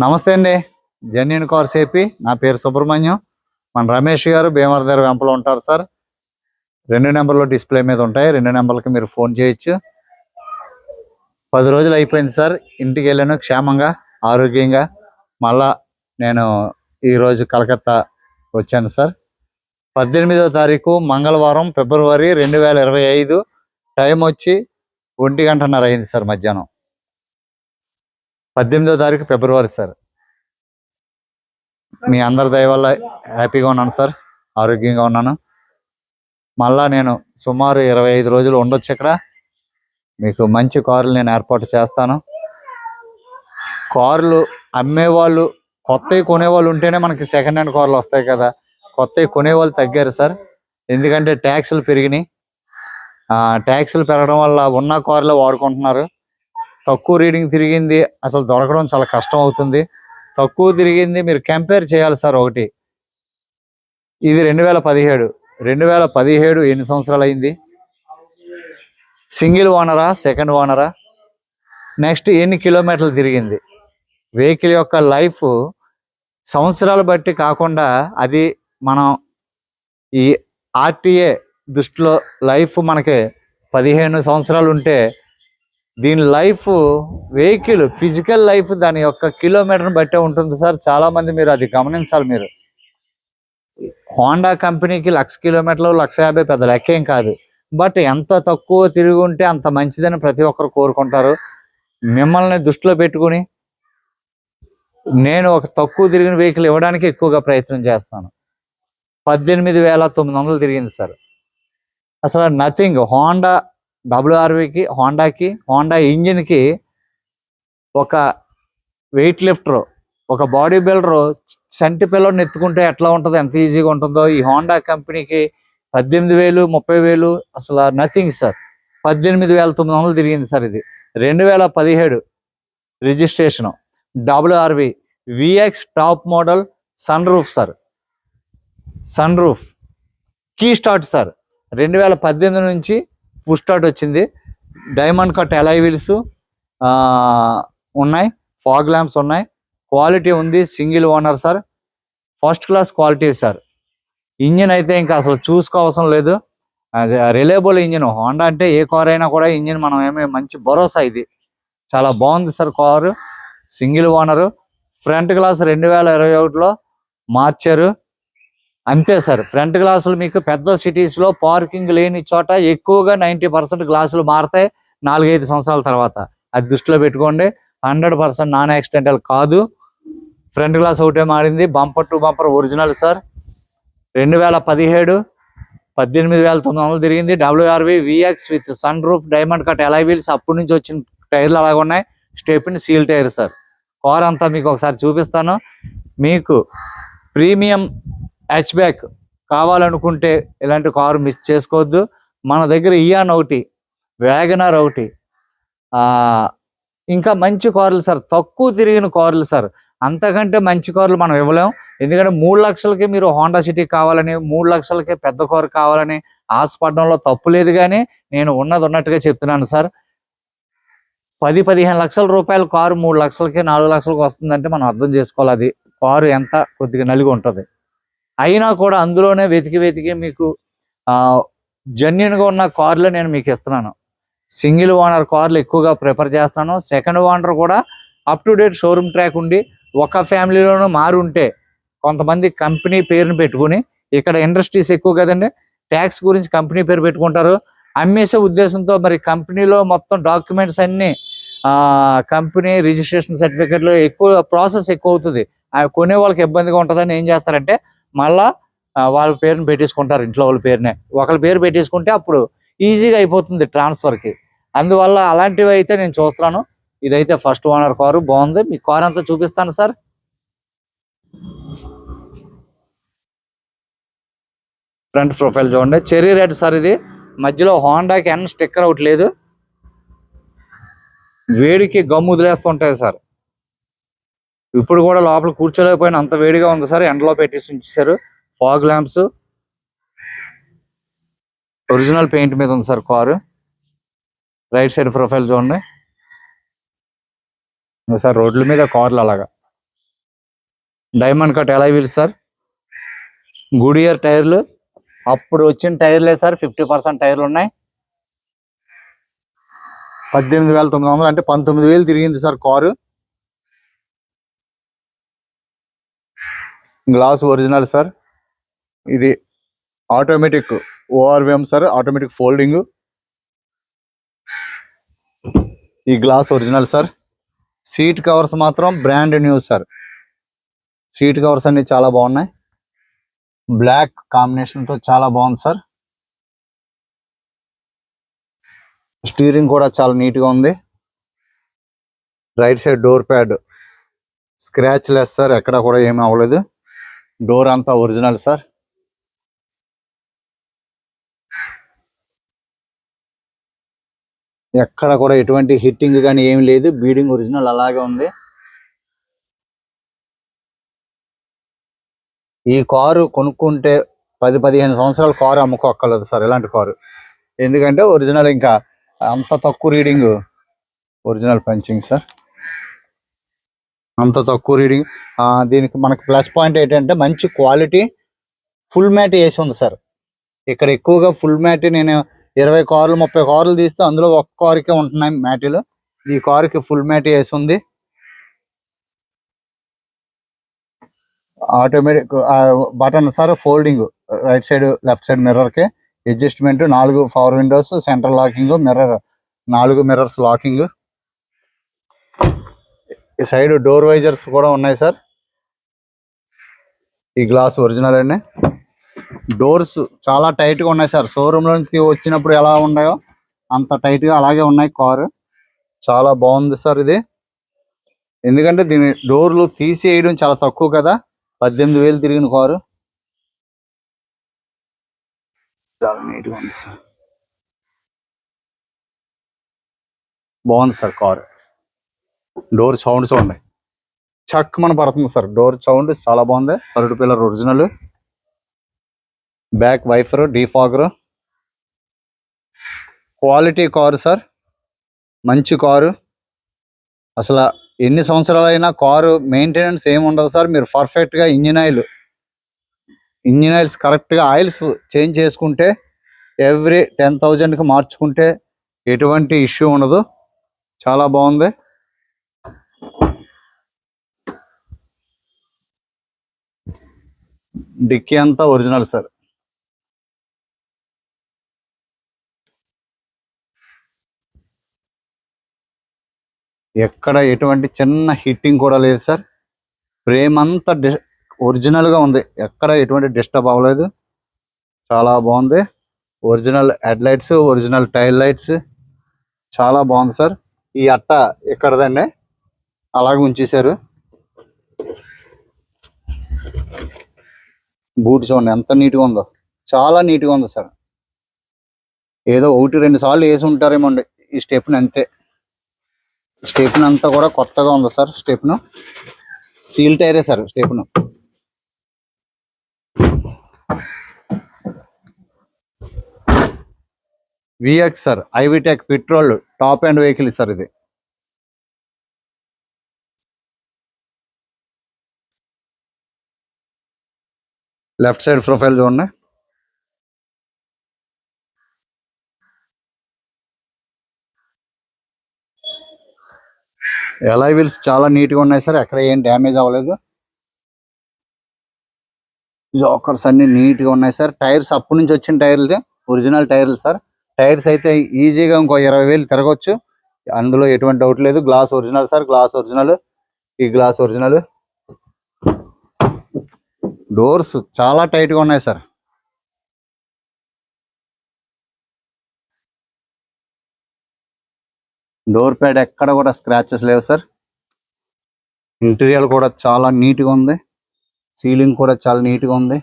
నమస్తే అండి. Genuine cars AP. నా పేరు సుబ్రహ్మణ్యం. మన రమేష్ గారు భీమవరం దగ్గర వెంపలో ఉంటారు సార్. రెండు నెంబర్లు డిస్ప్లే మీద ఉంటాయి. రెండు నెంబర్లకి మీరు ఫోన్ చేయొచ్చు. పది రోజులు అయిపోయింది సార్. ఇంటికి వెళ్ళాను క్షేమంగా ఆరోగ్యంగా. మళ్ళా నేను ఈరోజు కలకత్తా వచ్చాను సార్. పద్దెనిమిదో తారీఖు మంగళవారం ఫిబ్రవరి రెండు వేల ఇరవై ఐదు. టైం వచ్చి ఒంటి గంటన్నర అయింది సార్ మధ్యాహ్నం. పద్దెనిమిదో తారీఖు ఫిబ్రవరి సార్. మీ అందరి దయ వల్ల హ్యాపీగా ఉన్నాను సార్. ఆరోగ్యంగా ఉన్నాను. మళ్ళా నేను సుమారు ఇరవై ఐదు రోజులు ఉండొచ్చు ఇక్కడ. మీకు మంచి కార్లు నేను ఏర్పాటు చేస్తాను. కార్లు అమ్మేవాళ్ళు కొత్తవి కొనేవాళ్ళు ఉంటేనే మనకి సెకండ్ హ్యాండ్ కార్లు వస్తాయి కదా. కొత్తవి కొనేవాళ్ళు తగ్గారు సార్. ఎందుకంటే ట్యాక్సులు పెరిగినాయి. ట్యాక్సులు పెరగడం వల్ల ఉన్న కార్లే వాడుకుంటున్నారు. తక్కువ రీడింగ్ తిరిగింది అసలు దొరకడం చాలా కష్టం అవుతుంది. తక్కువ తిరిగింది మీరు కంపేర్ చేయాలి సార్ ఒకటి. ఇది రెండు వేల పదిహేడు. రెండు వేల పదిహేడు ఎన్ని సంవత్సరాలు అయింది? సింగిల్ ఓనరా సెకండ్ ఓనరా నెక్స్ట్ ఎన్ని కిలోమీటర్లు తిరిగింది? వెహికల్ యొక్క లైఫ్ సంవత్సరాలు బట్టి కాకుండా అది మనం ఈ ఆర్టీఏ దృష్టిలో లైఫ్ మనకి పదిహేను సంవత్సరాలు ఉంటే దీని లైఫ్ వెహికల్ ఫిజికల్ లైఫ్ దాని యొక్క కిలోమీటర్ని బట్టే ఉంటుంది సార్. చాలా మంది మీరు అది గమనించాలి మీరు. హోండా కంపెనీకి లక్ష కిలోమీటర్లు లక్ష యాభై పెద్ద లెక్కేం కాదు. బట్ ఎంత తక్కువ తిరిగి ఉంటే అంత మంచిదని ప్రతి ఒక్కరు కోరుకుంటారు. మిమ్మల్ని దృష్టిలో పెట్టుకుని నేను ఒక తక్కువ తిరిగిన వెహికల్ ఇవ్వడానికి ఎక్కువగా ప్రయత్నం చేస్తాను. పద్దెనిమిది వేల తొమ్మిది వందలు తిరిగింది సార్. అసలు నథింగ్ హోండా డబ్ల్యూఆర్వికి హోండాకి హోండా ఇంజిన్కి ఒక వెయిట్ లిఫ్టర్ ఒక బాడీ బిల్డర్ సంటి పిల్లడిని ఎత్తుకుంటే ఎట్లా ఉంటుందో ఎంత ఈజీగా ఉంటుందో ఈ హోండా కంపెనీకి పద్దెనిమిది వేలు ముప్పై వేలు అసలు నథింగ్ సార్ పద్దెనిమిది వేల తొమ్మిది వందలు తిరిగింది సార్ ఇది. రెండు వేల పదిహేడు registration WRV VX top model sun roof sir sun roof key start sir రెండు వేల పద్దెనిమిది నుంచి పుష్టాట్ వచ్చింది. డైమండ్ కట్ ఎలై వీల్స్ ఉన్నాయి. ఫాగ్ ల్యాంప్స్ ఉన్నాయి. క్వాలిటీ ఉంది. Single owner sir first class quality sir engine అయితే ఇంకా అసలు చూసుకోవసరం లేదు. రిలయబుల్ ఇంజిన్ హోండా అంటే ఏ కార్ అయినా కూడా ఇంజిన్ మనం ఏమి మంచి భరోసా ఇది. చాలా బాగుంది sir car single owner front glass రెండు వేల ఇరవై ఒకటిలో మార్చారు. అంతే సార్. ఫ్రంట్ గ్లాసులు మీకు పెద్ద సిటీస్లో పార్కింగ్ లేని చోట ఎక్కువగా నైంటీ పర్సెంట్ గ్లాసులు మారతాయి నాలుగైదు సంవత్సరాల తర్వాత. అది దృష్టిలో పెట్టుకోండి. హండ్రెడ్ పర్సెంట్ నాన్ యాక్సిడెంటల్ కాదు. ఫ్రంట్ గ్లాస్ ఒకటే మారింది. Bumper to bumper original sir. రెండు వేల పదిహేడు పద్దెనిమిది వేల తొమ్మిది వందలు తిరిగింది. WRV VX with sun roof diamond cut alloy wheels అప్పటి నుంచి వచ్చిన టైర్లు అలాగ ఉన్నాయి. Stepney seal tyre sir. Car అంతా మీకు ఒకసారి చూపిస్తాను. మీకు ప్రీమియం హ్యాచ్ బ్యాక్ కావాలనుకుంటే ఇలాంటి కారు మిస్ చేసుకోవద్దు. మన దగ్గర ఇయాన్ ఒకటి వ్యాగనార్ ఒకటి. ఇంకా మంచి కార్లు సార్ తక్కువ తిరిగిన కార్లు సార్. అంతకంటే మంచి కార్లు మనం ఇవ్వలేం. ఎందుకంటే మూడు లక్షలకి మీరు హోండా సిటీ కావాలని మూడు లక్షలకి పెద్ద కారు కావాలని ఆశపడడంలో తప్పు లేదు కానీ నేను ఉన్నది ఉన్నట్టుగా చెప్తున్నాను సార్. పది పదిహేను లక్షల రూపాయల కారు మూడు లక్షలకి నాలుగు లక్షలకి వస్తుందంటే మనం అర్థం చేసుకోవాలి. అది కారు ఎంత కొద్దిగా నలిగి ఉంటుంది. అయినా కూడా అందులోనే వెతికి వెతికి మీకు జెన్యున్గా ఉన్న కార్లు నేను మీకు ఇస్తున్నాను. సింగిల్ ఓనర్ కార్లు ఎక్కువగా ప్రిఫర్ చేస్తాను. సెకండ్ ఓనర్ కూడా up to date showroom track ఉండి ఒక ఫ్యామిలీలోనూ మారు ఉంటే కొంతమంది కంపెనీ పేరుని పెట్టుకుని ఇక్కడ ఇండస్ట్రీస్ ఎక్కువ కదండి ట్యాక్స్ గురించి కంపెనీ పేరు పెట్టుకుంటారు. అమ్మేసే ఉద్దేశంతో మరి కంపెనీలో మొత్తం డాక్యుమెంట్స్ అన్ని కంపెనీ రిజిస్ట్రేషన్ సర్టిఫికెట్లు ఎక్కువ ప్రాసెస్ ఎక్కువ అవుతుంది. ఆ కొనే వాళ్ళకి ఇబ్బందిగా ఉంటుందని ఏం చేస్తారంటే మళ్ళా వాళ్ళ పేరుని పెట్టేసుకుంటారు ఇంట్లో వాళ్ళ పేరునే. ఒకళ్ళ పేరు పెట్టేసుకుంటే అప్పుడు ఈజీగా అయిపోతుంది ట్రాన్స్ఫర్కి అందువల్ల అలాంటివి అయితే నేను చూస్తున్నాను. ఇదైతే ఫస్ట్ ఓనర్ కారు బాగుంది. మీ కార్ అంతా చూపిస్తాను సార్. ఫ్రంట్ ప్రొఫైల్ చూడండి. చెరీ రెడ్ సార్ ఇది. మధ్యలో హోండాకి ఎన్ స్టిక్కర్ ఒకటి లేదు. వేడికి గమ్ము వదిలేస్తుంటాయి సార్. ఇప్పుడు కూడా లోపల కూర్చోలేకపోయిన అంత వేడిగా ఉంది సార్. ఎండలో పెట్టేసి ఉంచేశారు. Fog lamps. ఒరిజినల్ పెయింట్ మీద ఉంది sir car. Right side profile చూడండి. సార్ రోడ్ల మీద కార్లు అలాగా. డైమండ్ కట్ ఎలా వీలు సార్? గుడ్ ఇయర్ టైర్లు. అప్పుడు వచ్చిన టైర్లే సార్ ఫిఫ్టీ పర్సెంట్ టైర్లు ఉన్నాయి. పద్దెనిమిది వేల తొమ్మిది వందలు అంటే పంతొమ్మిది వేలు తిరిగింది sir car. Glass original sir ఇది automatic ORVM sir automatic folding. ఈ glass original sir seat covers మాత్రం brand new sir seat covers అన్ని చాలా బాగున్నాయి. బ్లాక్ కాంబినేషన్తో చాలా బాగుంది సార్ స్టీరింగ్ కూడా చాలా నీట్గా ఉంది. Right side door pad. Scratch less sir ఎక్కడ కూడా ఏమీ అవ్వలేదు. డోర్ అంతా ఒరిజినల్ సార్ ఎక్కడ కూడా ఎటువంటి హిట్టింగ్ కానీ ఏమి లేదు. బీడింగ్ ఒరిజినల్ అలాగే ఉంది. ఈ కారు కొనుక్కుంటే పది పదిహేను సంవత్సరాల కారు అమ్ముకోక్కర్లేదు సార్ ఇలాంటి కారు? ఎందుకంటే ఒరిజినల్ ఇంకా అంత తక్కువ రీడింగ్ ఒరిజినల్ పంచింగ్ సార్ అంత తక్కువ రీడింగ్ దీనికి మనకు ప్లస్ పాయింట్ ఏంటంటే మంచి క్వాలిటీ ఫుల్ మ్యాట్ వేసి ఉంది సార్. ఇక్కడ ఎక్కువగా ఫుల్ మ్యాట్ నేను ఇరవై కార్లు ముప్పై కార్లు తీస్తే అందులో ఒక్క కారుకే ఉంటున్నాయి మ్యాటీలు ఈ కారుకి ఫుల్ మ్యాట్ వేసి ఉంది. Automatic button sir folding right side left side మిర్రర్కి. Adjustment నాలుగు power windows central locking mirror నాలుగు మిర్రర్స్ లాకింగ్ ఈ సైడ్ డోర్ వైజర్స్ కూడా ఉన్నాయి సార్. ఈ గ్లాస్ ఒరిజినల్ అండి. డోర్స్ చాలా టైట్గా ఉన్నాయి సార్. షోరూమ్ నుంచి వచ్చినప్పుడు ఎలా ఉన్నాయో అంత టైట్గా అలాగే ఉన్నాయి కారు. చాలా బాగుంది సార్ ఇది. ఎందుకంటే దీని డోర్లు తీసేయడం చాలా తక్కువ కదా. పద్దెనిమిది వేలు తిరిగిన కారు. చాలా నీట్గా ఉంది సార్. బాగుంది సార్ కారు. డోర్ సౌండ్స్ ఉన్నాయి. చక్ మన పడుతుంది సార్. డోర్ సౌండ్ చాలా బాగుంది. Third pillar original. Back wiper defogger. Quality car sir. మంచి కారు. అసలు ఎన్ని సంవత్సరాలైనా కారు మెయింటెనెన్స్ ఏమి ఉండదు సార్. మీరు పర్ఫెక్ట్గా ఇంజిన్ ఆయిల్ ఇంజిన్ ఆయిల్స్ కరెక్ట్గా ఆయిల్స్ చేంజ్ చేసుకుంటే ఎవ్రీ టెన్ థౌజండ్కి మార్చుకుంటే ఎటువంటి ఇష్యూ ఉండదు. చాలా బాగుంది. డిక్కీ అంతా ఒరిజినల్ సార్. ఎక్కడ ఎటువంటి చిన్న హిట్టింగ్ కూడా లేదు సార్. ఫ్రేమ్ అంతా ఒరిజినల్గా ఉంది. ఎక్కడ ఎటువంటి డిస్టర్బ్ అవ్వలేదు. చాలా బాగుంది. Original head lights original tail lights చాలా బాగుంది సార్. ఈ అట్ట ఎక్కడదండి? అలాగే ఉంచేశారు. బూట్ చూడండి ఎంత నీట్గా ఉందో. చాలా నీట్గా ఉంది సార్. ఏదో ఒకటి రెండు సార్లు వేసి ఉంటారేమో అండి ఈ స్టెప్ని అంతే. స్టెప్న్ అంతా కూడా కొత్తగా ఉంది sir stepney. Seal టైరే sir stepney. VX sir i VTEC petrol top and vehicle sir ఇది. లెఫ్ట్ సైడ్ ప్రొఫైల్ చూడండి. ఎలా వీల్స్ చాలా నీట్గా ఉన్నాయి సార్. ఎక్కడ ఏం డ్యామేజ్ అవ్వలేదు. జోకర్స్ అన్ని నీట్గా ఉన్నాయి సార్. టైర్స్ అప్పటి నుంచి వచ్చిన టైర్లు ఒరిజినల్ టైర్లు సార్. టైర్స్ అయితే ఈజీగా ఇంకో ఇరవై వేలు తిరగచ్చు. అందులో ఎటువంటి డౌట్ లేదు. Glass original sir. Glass original ఈ గ్లాస్ ఒరిజినల్ డోర్స్ చాలా టైట్గా ఉన్నాయి సార్. డోర్ ప్యాడ్ ఎక్కడ కూడా స్క్రాచెస్ లేవు సార్. ఇంటీరియర్ కూడా చాలా నీట్గా ఉంది. సీలింగ్ కూడా చాలా నీట్గా ఉంది.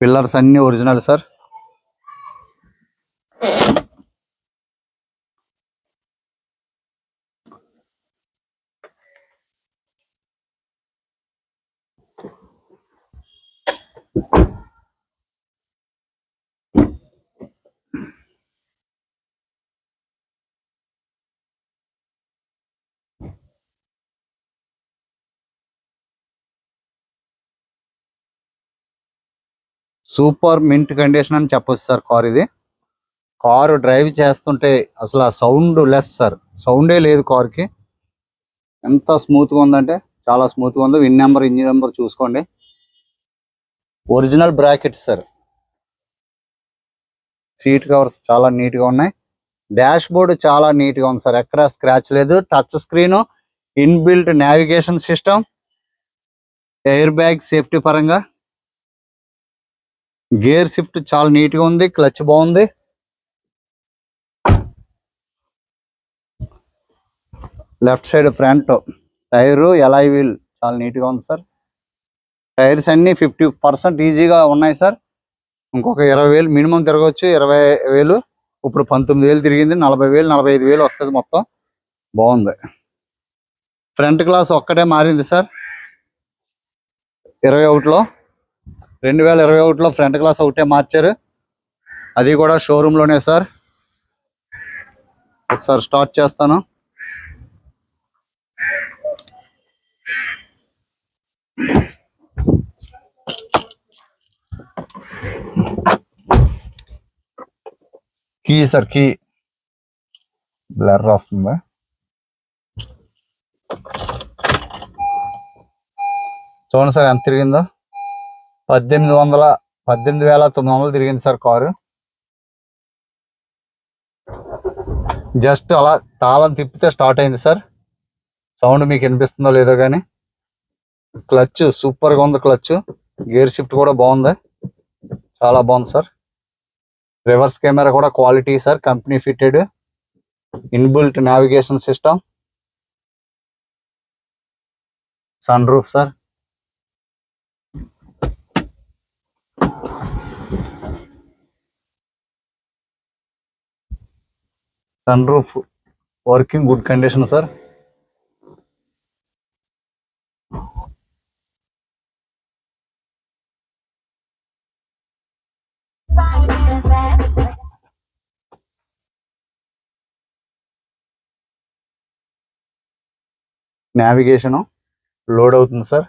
పిల్లర్స్ అన్ని original sir. Super mint condition అని చెప్పొచ్చు సార్ కార్ ఇది. కారు డ్రైవ్ చేస్తుంటే అసలు ఆ సౌండ్ లెస్ సార్. సౌండే లేదు కార్కి. ఎంత స్మూత్గా ఉందంటే చాలా స్మూత్గా ఉంది. విన్ నెంబర్ ఇంజిన్ నెంబర్ చూసుకోండి. Original brackets sir. Seat covers చాలా నీట్గా ఉన్నాయి. డాష్ బోర్డ్ చాలా నీట్గా ఉంది సార్. ఎక్కడ స్క్రాచ్ లేదు. Touch screen inbuilt navigation system air bag safety పరంగా. గేర్ షిఫ్ట్ చాలా నీట్గా ఉంది క్లచ్ బాగుంది. Left side front tyre alloy wheel చాలా నీట్గా ఉంది సార్. టైర్స్ అన్ని ఫిఫ్టీ పర్సెంట్ ఈజీగా ఉన్నాయి సార్. ఇంకొక ఇరవై వేలు మినిమం తిరగవచ్చు ఇరవై వేలు. ఇప్పుడు పంతొమ్మిది వేలు తిరిగింది నలభై వేలు నలభై ఐదు వేలు వస్తుంది మొత్తం. బాగుంది. ఫ్రంట్ క్లాస్ ఒక్కటే మారింది సార్. ఇరవై ఒకటిలో. రెండు వేల ఇరవై ఒకటిలో ఫ్రంట్ గ్లాస్ ఒకటే మార్చారు. అది కూడా షోరూంలోనే సార్. ఒకసారి స్టార్ట్ చేస్తాను. Key sir key. బ్లర్ వస్తుందా చూడండి సార్ ఎంత తిరిగిందో. పద్దెనిమిది వందల పద్దెనిమిది వేల తొమ్మిది వందలు తిరిగింది సార్ కారు. జస్ట్ అలా తాళం తిప్పితే స్టార్ట్ అయింది సార్. సౌండ్ మీకు వినిపిస్తుందో లేదో కానీ. క్లచ్ సూపర్గా ఉంది క్లచ్. గేర్ షిఫ్ట్ కూడా బాగుంది. చాలా బాగుంది సార్. రివర్స్ కెమెరా కూడా quality sir company fitted inbuilt navigation system. Sun roof sir. Sun roof working good condition sir navigation load అవుతుంది సార్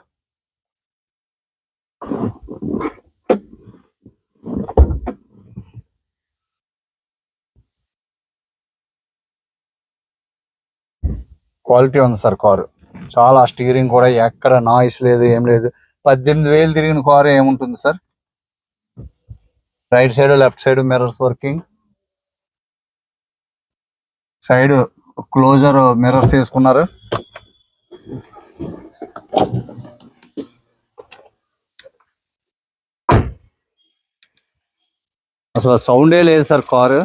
క్వాలిటీ ఉంది సార్ కారు. చాలా స్టీరింగ్ కూడా ఎక్కడ నాయిస్ లేదు ఏం లేదు. పద్దెనిమిది వేలు తిరిగిన కారు ఏముంటుంది sir? Right side left side mirrors working. Side closer mirrors వేసుకున్నారు. అసలు సౌండే లేదు సార్ కారు.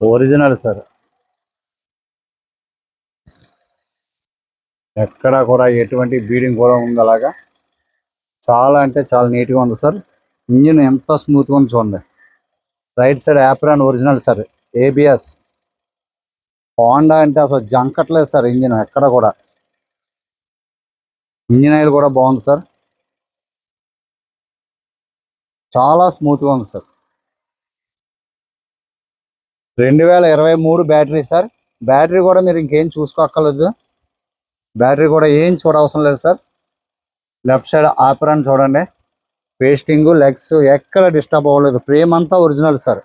Original sir. ఎక్కడ కూడా ఎటువంటి బీడింగ్ కూడా ఉంది అలాగా. చాలా అంటే చాలా నీట్గా ఉంది సార్. ఇంజిన్ ఎంత స్మూత్గా ఉంది చూడండి. Right side apron original sir. ABS Honda అంటే అసలు జంకట్లేదు సార్ ఇంజిన్ ఎక్కడ కూడా. ఇంజిన్ ఆయిల్ కూడా బాగుంది సార్. చాలా స్మూత్గా ఉంది సార్. రెండు వేల ఇరవై మూడు బ్యాటరీ సార్. బ్యాటరీ కూడా మీరు ఇంకేం చూసుకోక్కర్లేదు. బ్యాటరీ కూడా ఏం చూడవసరం లేదు సార్. లెఫ్ట్ సైడ్ ఆపరాన్ చూడండి. పేస్టింగ్ లెగ్స్ ఎక్కడ డిస్టర్బ్ అవ్వలేదు. ఫ్రేమ్ అంతా ఒరిజినల్ సార్.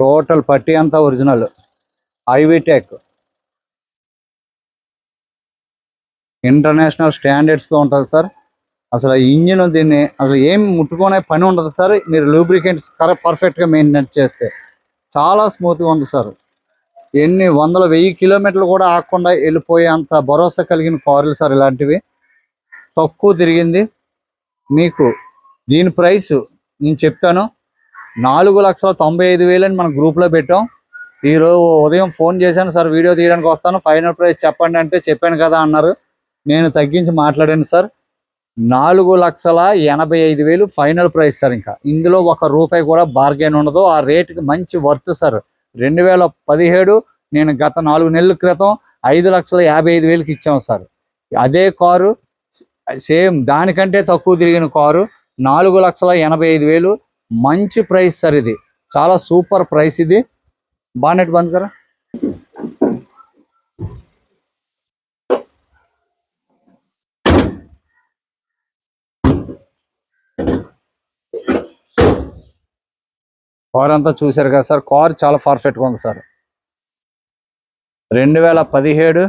టోటల్ పట్టి అంతా ఒరిజినల్. ఐవీటెక్. ఇంటర్నేషనల్ స్టాండర్డ్స్తో ఉంటుంది సార్. అసలు ఇంజిన్ దీన్ని అసలు ఏం ముట్టుకునే పని ఉండదు సార్. మీరు లూబ్రికెంట్స్ కరెక్ట్ పర్ఫెక్ట్గా మెయింటైన్ చేస్తే చాలా స్మూత్గా ఉంది సార్. ఎన్ని వందల వెయ్యి కిలోమీటర్లు కూడా ఆగకుండా వెళ్ళిపోయే అంత భరోసా కలిగిన కార్లు సార్ ఇలాంటివి. తక్కువ తిరిగింది. మీకు దీని ప్రైస్ నేను చెప్తాను. నాలుగు లక్షల తొంభై ఐదు వేలని మన గ్రూప్లో పెట్టాం. ఈరోజు ఉదయం ఫోన్ చేశాను సార్ వీడియో తీయడానికి వస్తాను. ఫైనల్ ప్రైస్ చెప్పండి అంటే చెప్పాను కదా అన్నారు. నేను తగ్గించి మాట్లాడాను సార్. నాలుగు లక్షల ఎనభై ఐదు వేలు ఫైనల్ ప్రైస్ సార్ ఇంకా. ఇందులో ఒక రూపాయి కూడా బార్గెన్ ఉండదు. ఆ రేటుకి మంచి వర్త్ సార్. రెండు వేల పదిహేడు నేను గత నాలుగు నెలల క్రితం ఐదు లక్షల యాభై ఐదు వేలకి ఇచ్చాము సార్. అదే కారు సేమ్ దానికంటే తక్కువ తిరిగిన కారు నాలుగు లక్షల ఎనభై ఐదు వేలు మంచి ప్రైస్ సార్ ఇది. చాలా సూపర్ ప్రైస్ ఇది. బానెట్ బంద్ కరా కార్ అంతా చూశారు కదా సార్. కార్ చాలా పర్ఫెక్ట్గా ఉంది సార్. రెండు వేల పదిహేడు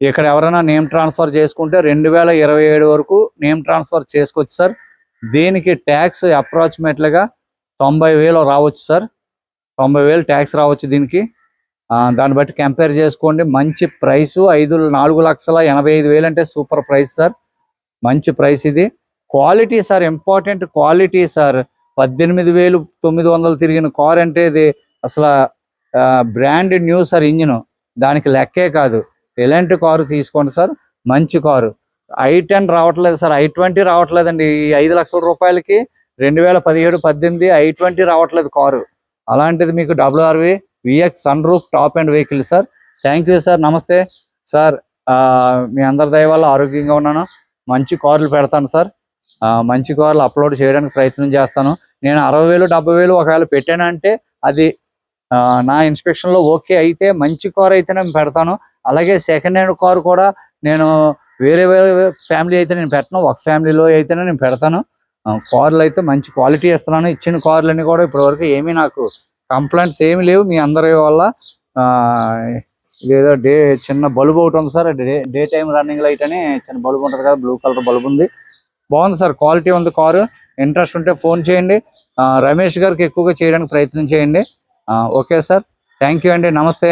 ఇక్కడ ఎవరైనా నేమ్ ట్రాన్స్ఫర్ చేసుకుంటే రెండు వేల ఇరవై ఏడు వరకు నేమ్ ట్రాన్స్ఫర్ చేసుకోవచ్చు సార్. దీనికి ట్యాక్స్ అప్రాక్సిమేట్లీగా తొంభై వేలు రావచ్చు సార్. తొంభై వేలు ట్యాక్స్ రావచ్చు దీనికి. దాన్ని బట్టి కంపేర్ చేసుకోండి. మంచి ప్రైస్ ఐదు నాలుగు లక్షల ఎనభై ఐదు వేలు అంటే సూపర్ ప్రైస్ సార్. మంచి ప్రైస్ ఇది. Quality sir important quality sir. పద్దెనిమిది వేలు తొమ్మిది వందలు తిరిగిన కార్ అంటే ఇది అసలు బ్రాండ్ న్యూ సార్ ఇంజిన్ దానికి లెక్కే కాదు. ఎలాంటి కారు తీసుకోండి సార్ మంచి కారు. ఐ టెన్ రావట్లేదు సార్ ఐ ట్వంటీ రావట్లేదండి. ఈ ఐదు లక్షల రూపాయలకి రెండు వేల పదిహేడు పద్దెనిమిది ఐ ట్వంటీ రావట్లేదు కారు. అలాంటిది మీకు WRV VX sun roof top and vehicle sir thank you sir నమస్తే. సార్ మీ అందరి దయ వల్ల ఆరోగ్యంగా ఉన్నాను. మంచి కార్లు పెడతాను సార్ మంచి కార్లు అప్లోడ్ చేయడానికి ప్రయత్నం చేస్తాను. నేను అరవై వేలు డెబ్బై వేలు ఒకవేళ పెట్టానంటే అది నా ఇన్స్పెక్షన్లో ఓకే అయితే మంచి కార్ అయితే నేను పెడతాను. అలాగే సెకండ్ హ్యాండ్ కార్ కూడా నేను వేరే వేరే ఫ్యామిలీ అయితే నేను పెట్టను. ఒక ఫ్యామిలీలో అయితేనే నేను పెడతాను. కార్లు అయితే మంచి క్వాలిటీ ఇస్తున్నాను. ఇచ్చిన కార్లన్నీ కూడా ఇప్పటివరకు ఏమీ నాకు కంప్లైంట్స్ ఏమీ లేవు. మీ అందరి వల్ల ఏదో ఇదేదో డే చిన్న బల్బు ఒకటి ఉంది sir. Day day time running light అని చిన్న బల్బు ఉంటుంది కదా బ్లూ కలర్ బల్బు ఉంది. బాగుంది సార్ క్వాలిటీ ఉంది కారు. ఇంట్రెస్ట్ ఉంటే ఫోన్ చేయండి. రమేష్ గారికి ఎక్కువగా చేయడానికి ప్రయత్నం చేయండి. Okay sir. థ్యాంక్ యూ అండి. నమస్తే.